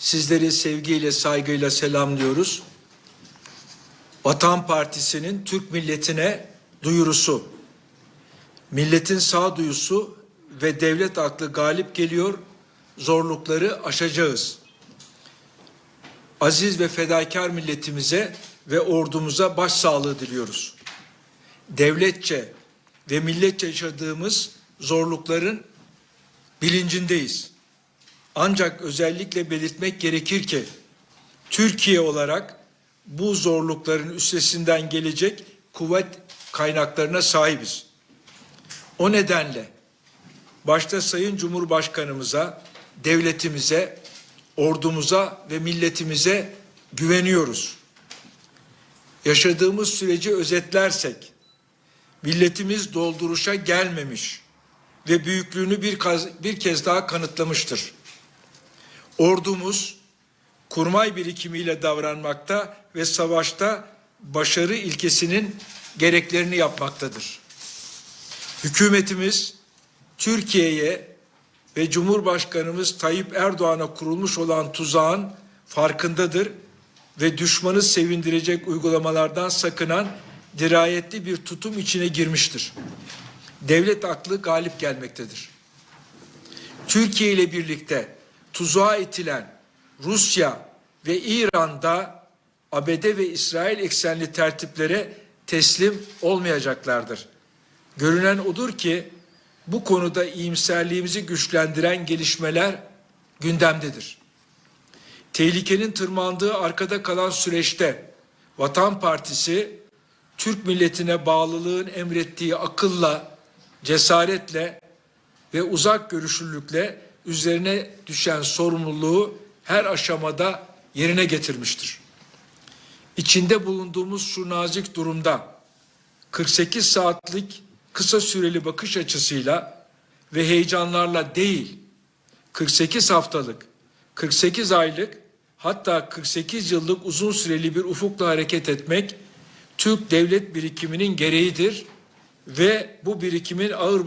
Sizleri sevgiyle, saygıyla selamlıyoruz. Vatan Partisi'nin Türk milletine duyurusu. Milletin sağduyusu ve devlet aklı galip geliyor. Zorlukları aşacağız. Aziz ve fedakar milletimize ve ordumuza başsağlığı diliyoruz. Devletçe ve milletçe yaşadığımız zorlukların bilincindeyiz. Ancak özellikle belirtmek gerekir ki Türkiye olarak bu zorlukların üstesinden gelecek kuvvet kaynaklarına sahibiz. O nedenle başta Sayın Cumhurbaşkanımıza, devletimize, ordumuza ve milletimize güveniyoruz. Yaşadığımız süreci özetlersek, milletimiz dolduruşa gelmemiş ve büyüklüğünü bir, kaz- bir kez daha kanıtlamıştır. Ordumuz kurmay birikimiyle davranmakta ve savaşta başarı ilkesinin gereklerini yapmaktadır. Hükümetimiz Türkiye'ye ve Cumhurbaşkanımız Tayyip Erdoğan'a kurulmuş olan tuzağın farkındadır ve düşmanı sevindirecek uygulamalardan sakınan dirayetli bir tutum içine girmiştir. Devlet aklı galip gelmektedir. Türkiye ile birlikte tuzağa itilen Rusya ve İran'da ABD ve İsrail eksenli tertiplere teslim olmayacaklardır. Görünen odur ki bu konuda iyimserliğimizi güçlendiren gelişmeler gündemdedir. Tehlikenin tırmandığı arkada kalan süreçte Vatan Partisi Türk milletine bağlılığın emrettiği akılla, cesaretle ve uzak görüşlülükle üzerine düşen sorumluluğu her aşamada yerine getirmiştir. İçinde bulunduğumuz şu nazik durumda 48 saatlik kısa süreli bakış açısıyla ve heyecanlarla değil 48 haftalık, 48 aylık hatta 48 yıllık uzun süreli bir ufukla hareket etmek Türk devlet birikiminin gereğidir ve bu birikimin ağır